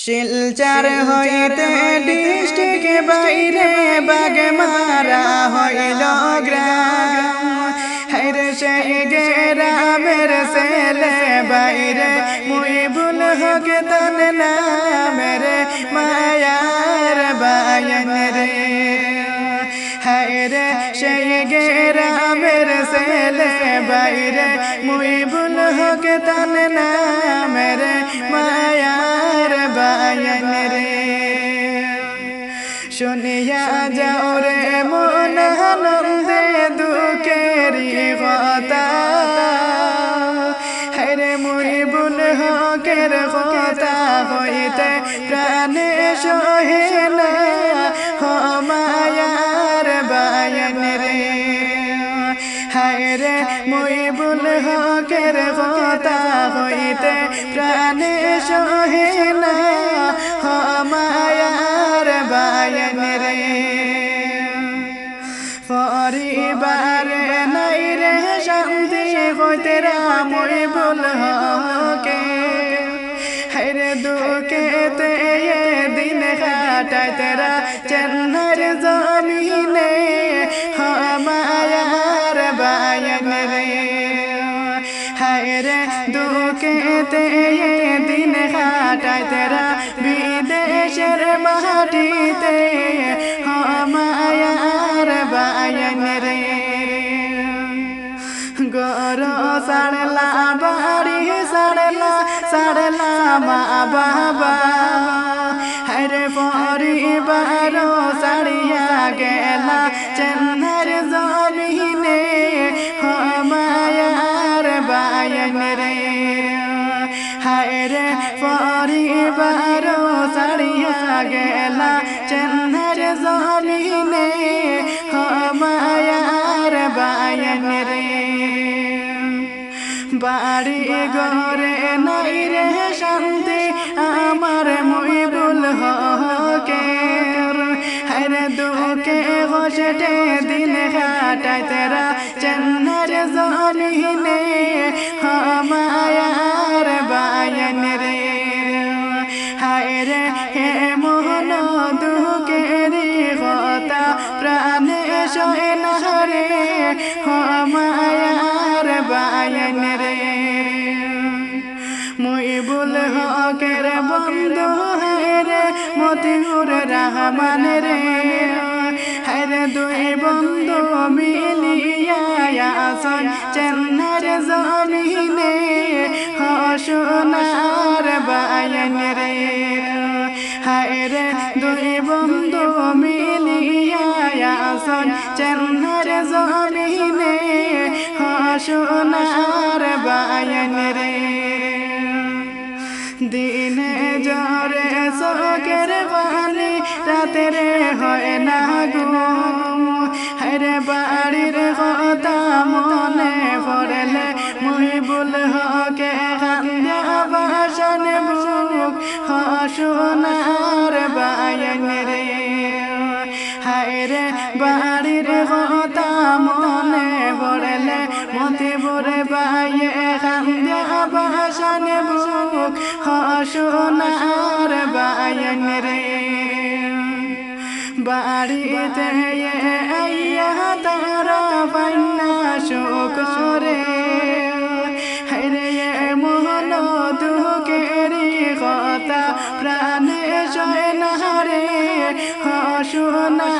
শিলচার হইতে ডিস্ট্রিক্ট বাইরে বাগ মারা হইল গ্রাম হাইরে সেই গ্রামের ছেলে বাইরে মুই ভুল হক তন নামের মায়ার বায়ন রে হায়রে সেই গ্রামের ছেলে বাইরে মুই ভুল হক তন নামের মায়ার শুনিয়া যাও রে মন আনন্দে দুঃখেরি কথা। হরে মুই বুল হকের কথা হইতে প্রাণে সহে না। হমায়ার বায়ন রে। হায়রে মুই বুল হকের কথা হইতে প্রাণে সহে না। হমায়ার শান্তি হইতে রামই বল হকে। হরে দুঃখেতে দিন কাটায় তেরা চেন্নার জমিনে। হমায়ার বায়ন রে। হায়রে দুঃখেতে দিন কাটায় তেরা বিদেশের মাটিতে। গর সাড়লা বাড়ি সাড়লা সাড়লা মা বাবা হরে পরিবার সাড়িয়া গেলা চেন্নার জমিনে হমায়ার বায়ন রে হায়রে পরিবার সাড়িয়া গেলা চেন্নার জমিনে ঘরে নাই রে, শান্তি। আমার মই বল হকে হরে দুকে ঘষটে দিন কাটায় তেরা চেন্নার জমিনে। হমায়ার বায়ন রে। হায়রে হে মোহন দুকেরি কথা প্রাণে সয় না রে হমায়ার মুই বল হকের বন্ধু রে, মতিউর রহমান রে। হরে দুই বন্ধু মিলিয়া, আসন চেন্নার জমিনে। বায়ন রে। হায়রে দুই বন্ধু মিলিয়া, আসন চেন্নার জমিনে। বায়ন রে। দিনে জরে শোকের বাণী, রাতের হয় না ঘুম। হরে বাড়ির কথা মনে পড়লে মুই বল হকে কান্দা বায়ন রে। হায়রে বাড়ির হসনার বায়ন রে। বাড়িতে আইয়া তারা পান্না শোক রে হরে মোহন দুঃখেরি কথা প্রাণে সয় না রে। হসনা